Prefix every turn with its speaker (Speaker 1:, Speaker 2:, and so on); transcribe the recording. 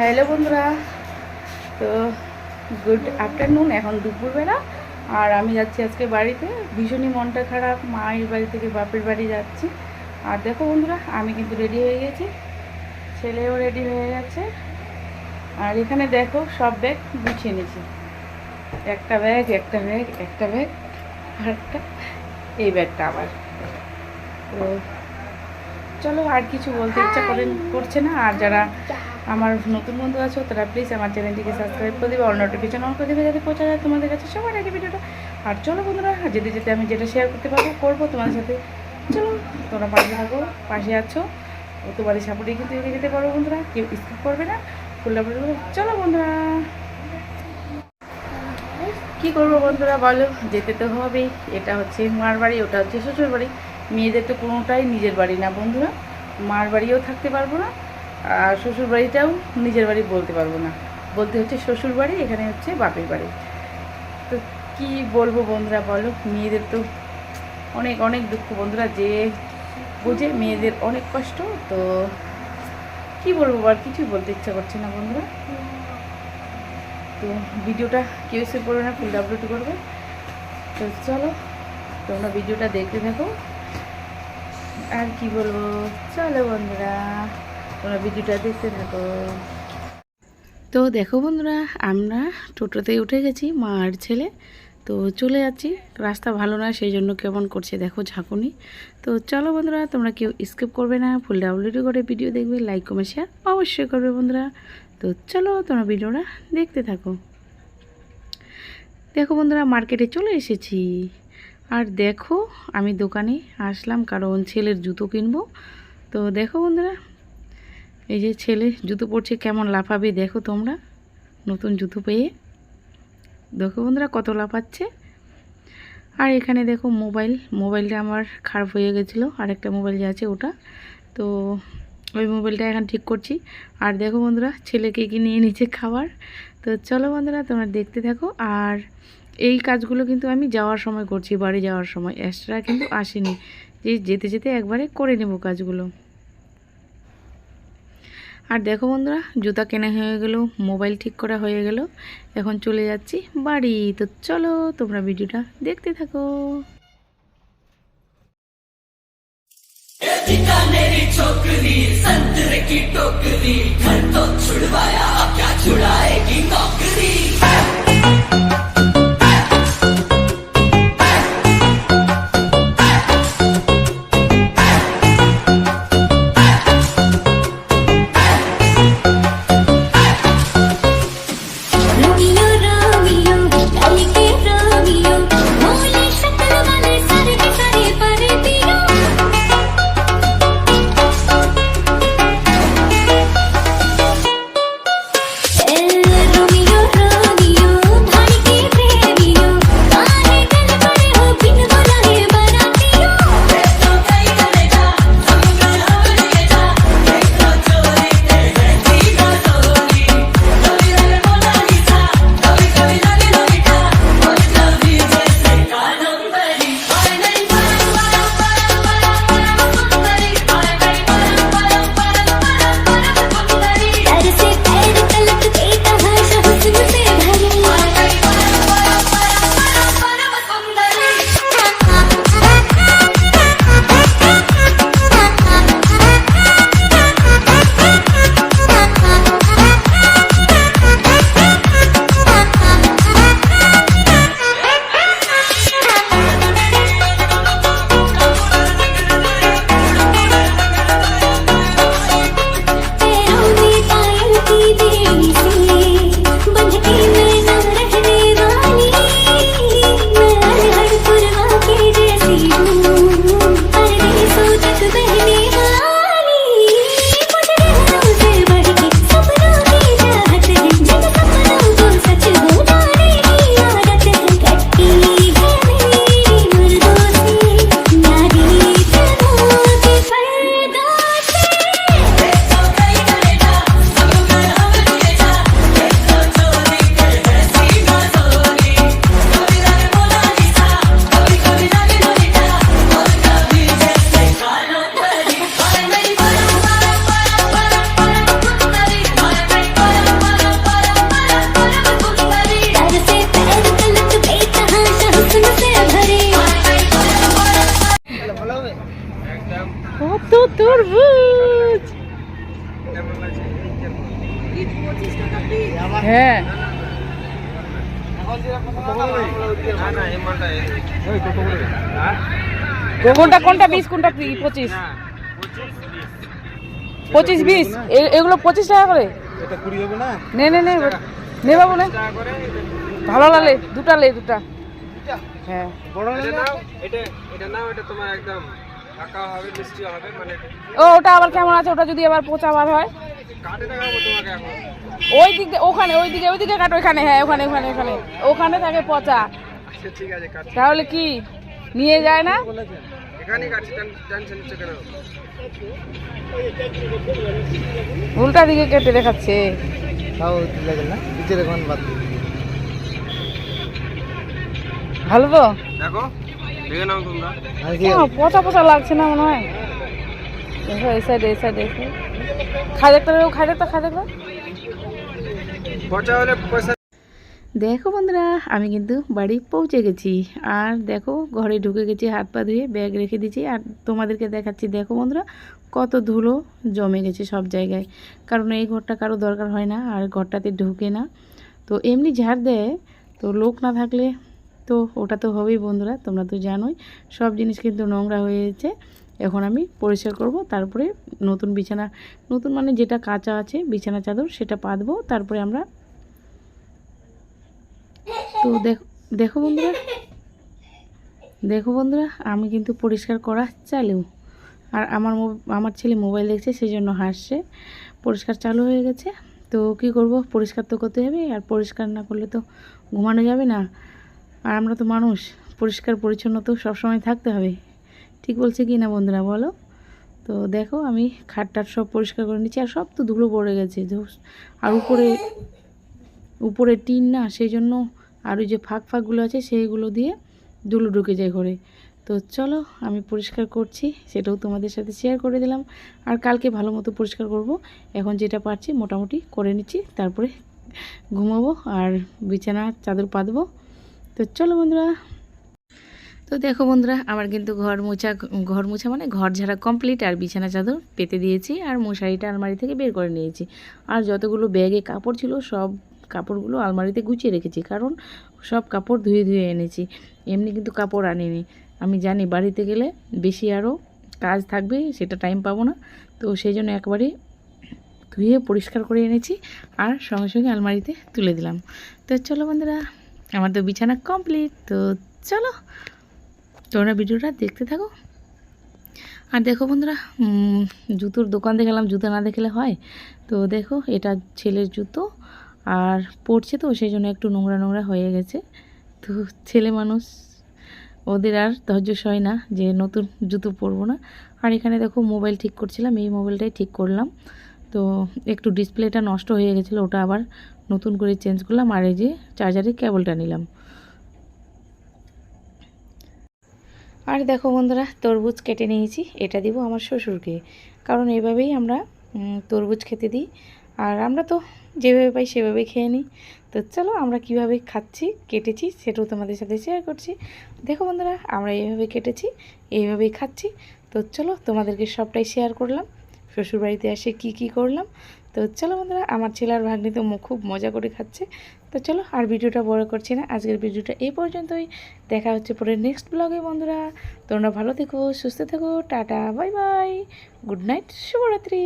Speaker 1: Hello বন্ধুরা। তো good afternoon, এখন দুপুরবেলা। আর আমি যাচ্ছি আজকে বাড়িতে। ভীষণই মনটা খারাপ, মায়ের বাড়ি থেকে বাপের বাড়ি যাচ্ছি। আর দেখো বন্ধুরা, আমি কিন্তু রেডি হয়ে গেছি। ছেলেও রেডি হয়ে গেছে। আর এখানে দেখো, সব ব্যাগ গুছিয়ে নিয়েছি। একটা ব্যাগ একটা ব্যাগ একটা ব্যাগ আর একটা এই ব্যাগটা আবার। তো চলো আর কিছু বলতে ইচ্ছা করেন করছে না? আর যারা আমার নতুন বন্ধু আছো তারা প্লিজ আমার চ্যানেলটিকে সাবস্ক্রাইব করে দেবে অল নোটিফিকেশন অন করে দেবে যাতে পৌঁছা যায় তোমাদের কাছে সবার আগে ভিডিওটা। আর চলো বন্ধুরা যেতে যেতে আমি যেটা শেয়ার করতে পারব করব তোমাদের সাথে। চলো তোমরা পাশে থাকো পাশে আছো। ও তোমাদের সাপোর্টে কিন্তু এগিয়ে যেতে পারো বন্ধুরা কেউ স্কিপ করবে না। ফুল্লা চলো বন্ধুরা। কি করব বন্ধুরা বলো? যেতে তো হবেই। এটা হচ্ছে মার বাড়ি ওটা হচ্ছে শ্বশুর বাড়ি মেয়েদের তো কোনোটাই নিজের বাড়ি না বন্ধুরা। মার বাড়িও থাকতে পারব না, আর শ্বশুর বাড়িটাও নিজের বাড়ি বলতে পারব না। বলতে হচ্ছে শ্বশুর বাড়ি, এখানে হচ্ছে বাপের বাড়ি। তো কি বলব বন্ধুরা বলো, মেয়েদের তো অনেক অনেক দুঃখ বন্ধুরা, যে বুঝে মেয়েদের অনেক কষ্ট, তো কি বলব আর কিছুই বলতে ইচ্ছা করছে না বন্ধুরা। তো ভিডিওটা কেউ সেভ করবে না ফুল আপলোড করবে। তো চলো, তোমরা ভিডিওটা দেখতে থাকো। আর কি বলব? চলো বন্ধুরা তোমরা ভিডিওটা দেখতে থাকো। তো দেখো বন্ধুরা, আমরা টোটোতে উঠে গেছি মা আর ছেলে। তো চলে যাচ্ছি। রাস্তা ভালো না সেই জন্য কেমন করছে দেখো ঝাঁকুনি। তো চলো বন্ধুরা, তোমরা কেউ স্কিপ করবে না। ফুল ডাউনলোড করে ভিডিও দেখবে লাইক কমেন্ট শেয়ার অবশ্যই করবে বন্ধুরা। তো চলো তোমরা ভিডিওটা দেখতে থাকো। দেখো বন্ধুরা মার্কেটে চলে এসেছি। আর দেখো, আমি দোকানে আসলাম, কারণ ছেলের জুতো কিনবো। তো দেখো বন্ধুরা, এই যে ছেলে জুতো পরছে, কেমন লাফাবে দেখো তোমরা, নতুন জুতো পেয়ে। দেখো বন্ধুরা, কত লাফাচ্ছে। আর এখানে দেখো মোবাইল, মোবাইলটা আমার খারাপ হয়ে গেছিল আর একটা মোবাইল যে আছে ওটা। তো ওই মোবাইলটা এখন ঠিক করছি। আর দেখো বন্ধুরা, ছেলেকে কি নিয়ে নিচে খাবার। তো চলো বন্ধুরা, তোমরা দেখতে থাকো। আর এই কাজগুলো কিন্তু আমি যাওয়ার সময় করছি বাড়ি যাওয়ার সময় এক্সট্রা কিন্তু আসেনি যে যেতে যেতে একবারে করে নেব কাজগুলো আর দেখো বন্ধুরা জুতা কেনা হয়ে গেল মোবাইল ঠিক করা হয়ে গেল এখন চলে যাচ্ছি বাড়ি তো চলো তোমরা ভিডিওটা দেখতে থাকো
Speaker 2: बीकानेरी छोकरी संतरे की टोकरी घर तो छुड़वाया अब क्या छुड़ाएगी नौकरी
Speaker 1: হ্যাঁ। কোনটা কোনটা বিশ, কোনটা পঁচিশ? পঁচিশ বিশ। এগুলো পঁচিশ টাকা করে?
Speaker 3: না,
Speaker 1: নে ভালো লাগলে দুটা লে, দুটা। হ্যাঁ।
Speaker 3: বড়
Speaker 4: এটা এটা নাও, এটা তোমার একদম। মানে
Speaker 1: ও ওটা আবার কেমন আছে? ওটা যদি আবার পচা বার হয়?
Speaker 4: কাটে দেখাবো তোমাকে এখন।
Speaker 1: ওই দিকে ওখানে ওই দিকে ওই দিকে কাটো ওখানে হ্যাঁ ওখানে ওখানে ওখানে। ওখানে থাকে পচা।
Speaker 4: আচ্ছা ঠিক আছে কাটছি।
Speaker 1: তাহলে কি? নিয়ে যায় না? উল্টা দিকে কেটে দেখাচ্ছে। ভালো তো?
Speaker 4: দেখো।
Speaker 1: পচা পচা লাগছে না মনে হয়? দেখো এই সাইডে এই সাইডে খাই দেখতে হবে খাই দেখতে খাই দেখতে
Speaker 4: পচা হলে পয়সা
Speaker 1: দেখো বন্ধুরা আমি কিন্তু বাড়ি পৌঁছে গেছি। আর দেখো ঘরে ঢুকে গেছি হাত পা ধুয়ে ব্যাগ রেখে দিয়েছি। আর তোমাদেরকে দেখাচ্ছি দেখো বন্ধুরা কত ধুলো জমে গেছে সব জায়গায়। কারণ এই ঘরটা কারও দরকার হয় না আর ঘরটাতে ঢুকে না। তো এমনি ঝাড় দেয় তো লোক না থাকলে তো ওটা তো হবেই বন্ধুরা, তোমরা তো জানোই। সব জিনিস কিন্তু নোংরা হয়ে গেছে। এখন আমি পরিষ্কার করব, তারপরে নতুন বিছানা, নতুন মানে যেটা কাঁচা আছে, বিছানা চাদর, সেটা পাতবো, তারপরে আমরা তো দেখো দেখো বন্ধুরা দেখো বন্ধুরা, আমি কিন্তু পরিষ্কার করা চালু। আর আমার আমার ছেলে মোবাইল দেখছে সেই জন্য হাসছে। পরিষ্কার চালু হয়ে গেছে। তো কি করব? পরিষ্কার তো করতে হবে, আর পরিষ্কার না করলে তো ঘুমানো যাবে না। আর আমরা তো মানুষ, পরিষ্কার পরিচ্ছন্ন তো সবসময় থাকতে হবে। ঠিক বলছে কি না বন্ধুরা বলো? তো দেখো আমি খাটটাট সব পরিষ্কার করে নিচ্ছি, আর সব তো ধুলো পড়ে গেছে। আর উপরে উপরে টিন না সেই জন্য আর ওই যে ফাঁক ফাঁকগুলো আছে সেইগুলো দিয়ে ধুলো ঢুকে যায় ঘরে। তো চলো আমি পরিষ্কার করছি, সেটাও তোমাদের সাথে শেয়ার করে দিলাম। আর কালকে ভালো মতো পরিষ্কার করব। এখন যেটা পারছি মোটামুটি করে নিচ্ছি, তারপরে ঘুমাবো আর বিছানা চাদর পাতবো। তো চলো বন্ধুরা। তো দেখো বন্ধুরা, আমার কিন্তু ঘর মোছা ঘর মোছা মানে ঘর ঝাড়া কমপ্লিট আর বিছানা চাদর পেতে দিয়েছি আর মশারিটা আলমারি থেকে বের করে নিয়েছি। আর যতগুলো ব্যাগে কাপড় ছিল, সব কাপড়গুলো আলমারিতে গুছিয়ে রেখেছি, কারণ সব কাপড় ধুয়ে ধুয়ে এনেছি। এমনি কিন্তু কাপড় আনিনি। আমি জানি বাড়িতে গেলে বেশি আরও কাজ থাকবে, সেটা টাইম পাবো না। তো সেই জন্য একবারে ধুয়ে পরিষ্কার করে এনেছি আর সঙ্গে সঙ্গে আলমারিতে তুলে দিলাম। তো চলো বন্ধুরা আমার তো বিছানা কমপ্লিট তো চলো তোমরা ভিডিওটা দেখতে থাকো। আর দেখো বন্ধুরা জুতোর দোকান দেখালাম, জুতো না দেখলে হয়। তো দেখো, এটা ছেলের জুতো, আর পড়ছে তো, সেই জন্য একটু নোংরা নোংরা হয়ে গেছে। তো ছেলে মানুষ, ওদের আর ধৈর্য সয় না যে নতুন জুতো পরবো না। আর এখানে দেখো, মোবাইল ঠিক করছিলাম, এই মোবাইলটাই ঠিক করলাম। তো একটু ডিসপ্লেটা নষ্ট হয়ে গেছিল, ওটা আবার নতুন করে চেঞ্জ করলাম আর এই যে চার্জারের কেবলটা নিলাম। আর দেখো বন্ধুরা, তরমুজ কেটে নিয়েছি, এটা দিব আমার শ্বশুরকে। কারণ এভাবেই আমরা তরমুজ খেতে দিই। আর আমরা তো যেভাবে পাই সেভাবে খেয়ে নিই। তো চলো আমরা কীভাবে খাচ্ছি, কেটেছি, সেটাও তোমাদের সাথে শেয়ার করছি। দেখো বন্ধুরা, আমরা এইভাবে কেটেছি, এইভাবেই খাচ্ছি। তো চলো তোমাদেরকে সবটাই শেয়ার করলাম। শ্বশুরবাড়িতে এসে কি কি করলাম তো চলো বন্ধুরা, আমার ছেলের ভাগ্নি তো খুব মজা করে খাচ্ছে। তো চলো, আর ভিডিওটা বড় করছি না। আজকের ভিডিওটা এই পর্যন্তই। দেখা হচ্ছে পরে নেক্সট ব্লগে বন্ধুরা। তোমরা ভালো থেকো, সুস্থ থেকো, tata bye bye good night শুভরাত্রি।